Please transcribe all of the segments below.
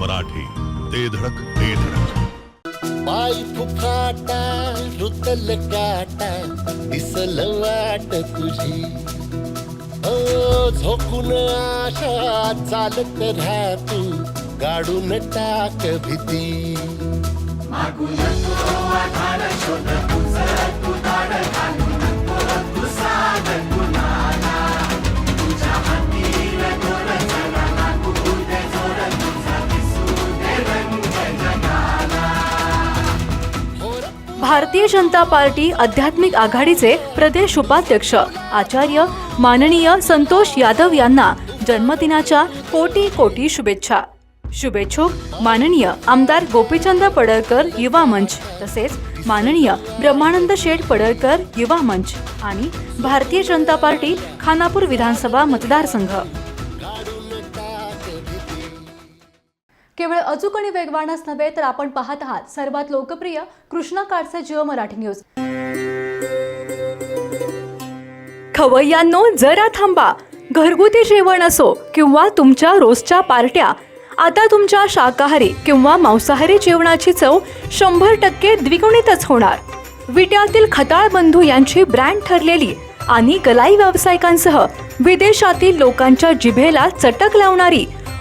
मराठी ते धडक ते धडक. पाय फुफाटा रुतल काटा दिसल वाट तुझी. ओ झोकून आशा चालत राहा तू गाडून टाक भीती. भारतीय जनता पार्टी आध्यात्मिक आघाडीचे प्रदेश उपाध्यक्ष. आचार्य माननीय संतोष यादव यांना जन्मदिनाच्या कोटी कोटी शुभेच्छा. शुभेच्छुक माननीय आमदार गोपीचंद पडळकर युवा मंच तसेच माननीय ब्रह्मानंद शेठ पडळकर युवा मंच आणि भारतीय जनता पार्टी खानापूर विधानसभा मतदारसंघ. केवळ अचूक आणि वेगवानच नव्हे तर आपण पाहत आहात सर्वात लोकप्रिय कृष्णा काडचे जिओ मराठी न्यूज. खवय्यांनो जरा थांबा. घरगुती जेवण असो किंवा तुमच्या रोजच्या पार्ट्या आता तुमच्या शाकाहारी किंवा मांसाहारी जेवणाची चव शंभर टक्के द्विगुणितच होणार. विट्यातील खताळ बंधू यांची ब्रँड ठरलेली आणि गलाई व्यावसायिकांसह विदेशातील लोकांच्या जिभेला चटक लावणारी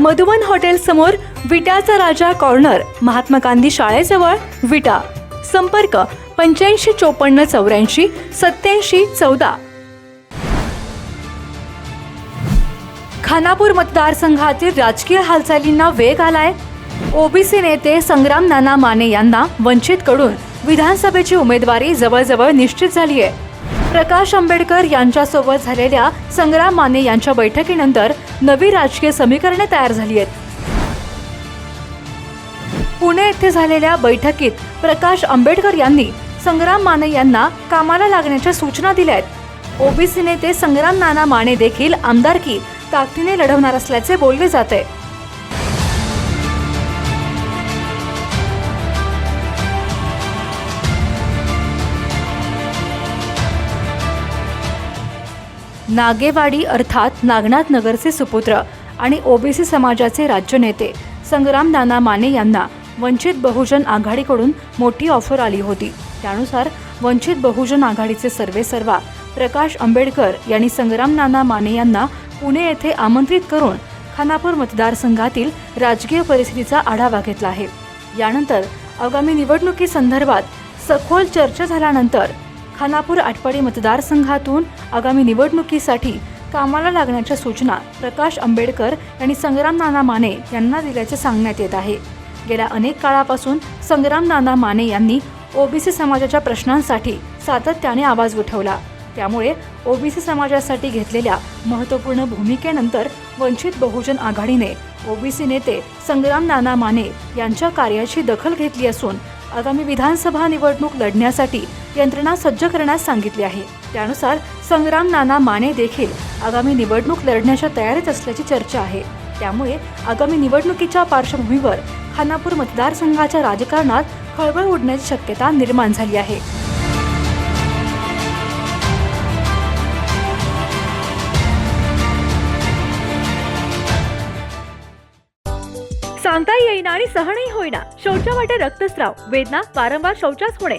मधुवन हॉटेल समोर विटाचा राजा कॉर्नर महात्मा गांधी शाळेजवळ विटा. संपर्क पंच्याऐंशी चोपन्न चौऱ्याऐंशी सत्याऐंशी चौदा. खानापूर मतदारसंघातील राजकीय हालचालींना वेग आलाय. ओबीसी नेते संग्राम नाना माने यांना वंचितकडून विधानसभेची उमेदवारी जवळजवळ निश्चित झाली आहे प्रकाश आंबेडकर यांच्यासोबत झालेल्या संग्राम माने यांच्या बैठकीनंतर नवी राजकीय समीकरणे तयार झाली आहेत. पुणे येथे झालेल्या बैठकीत प्रकाश आंबेडकर यांनी संग्राम माने यांना कामाला लागण्याच्या सूचना दिल्या आहेत. ओबीसी नेते संग्राम नाना माने देखील आमदारकी ताकदीने लढवणार असल्याचे बोलले जाते नागेवाडी अर्थात नागनाथ नगरचे सुपुत्र आणि ओबीसी समाजाचे राज्य नेते संग्राम नाना माने यांना वंचित बहुजन आघाडीकडून मोठी ऑफर आली होती. त्यानुसार वंचित बहुजन आघाडीचे सर्वेसर्वा प्रकाश आंबेडकर यांनी संग्राम नाना माने यांना पुणे येथे आमंत्रित करून खानापूर मतदारसंघातील राजकीय परिस्थितीचा आढावा घेतला आहे. यानंतर आगामी निवडणुकीसंदर्भात सखोल चर्चा झाल्यानंतर खानापूर आटपाडी मतदारसंघातून आगामी निवडणुकीसाठी कामाला लागण्याच्या सूचना प्रकाश आंबेडकर यांनी संग्राम नाना माने यांना दिल्याचे सांगण्यात येत आहे. गेल्या अनेक काळापासून संग्राम नाना माने यांनी ओबीसी समाजाच्या प्रश्नांसाठी सातत्याने आवाज उठवला. त्यामुळे ओबीसी समाजासाठी घेतलेल्या महत्त्वपूर्ण भूमिकेनंतर वंचित बहुजन आघाडीने ओबीसी नेते संग्राम नाना माने यांच्या कार्याची दखल घेतली असून आगामी विधानसभा निवडणूक लढण्यासाठी यंत्रणा सज्ज करण्यास सांगितली आहे. त्यानुसार संग्राम नाना माने देखील आगामी निवडणूक लढण्याच्या तयारीत असल्याची चर्चा आहे. त्यामुळे आगामी निवडणुकीच्या पार्श्वभूमीवर खानापूर मतदारसंघाच्या राजकारणात खळबळ उडण्याची शक्यता निर्माण झाली आहे. सांगता येईना आणि सहनही होईना. शौचा वाटे रक्तस्राव. वेदना वारंवार शौचास होणे